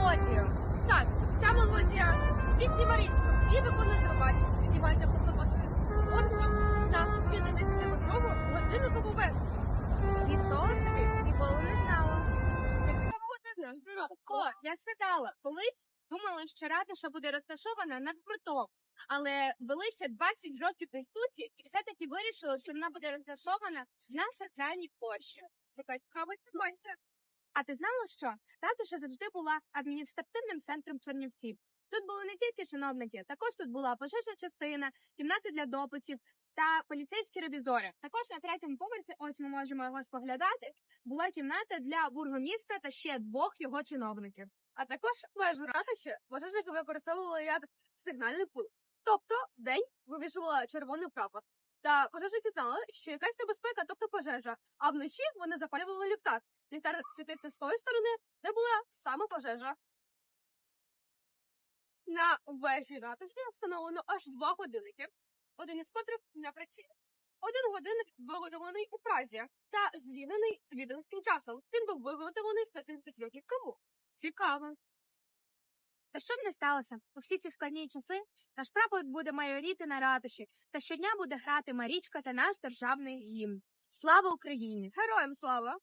мелодію. Так, ця мелодія пісні Марічки. Її виконують рубані. Співайте поклопотує. От на 50-метрову годинникову вежу. Нічого собі, ніколи не знала. О, я спитала, колись думала, що ратуша буде розташована над прутом, але велися 20 років дискусії і все-таки вирішили, що вона буде розташована на центральній площі. Така цікава інформація. А ти знала, що ратуша завжди була адміністративним центром Чернівців? Тут були не тільки чиновники, також тут була пожежна частина, кімнати для допитів та поліцейські ревізори. Також на третьому поверсі, ось ми можемо його споглядати, була кімната для бургомістра та ще двох його чиновників. А також вежу ратуші пожежники використовували як сигнальний пункт. Тобто день вивішувала червоний прапор. Та пожежники знали, що якась небезпека, тобто пожежа, а вночі вони запалювали ліхтар. Ліхтар світився з тої сторони, де була саме пожежа. На вежі ратуші встановлено аж два годинники, один із котрих не працює. Один годинник виготовлений у Празі та злінений з часом. Він був виготовлений 170 років тому. Цікаво. Та що б не сталося, у всі ці складні часи наш прапор буде майоріти на ратуші, та щодня буде грати Марічка та наш державний гімн. Слава Україні! Героям слава!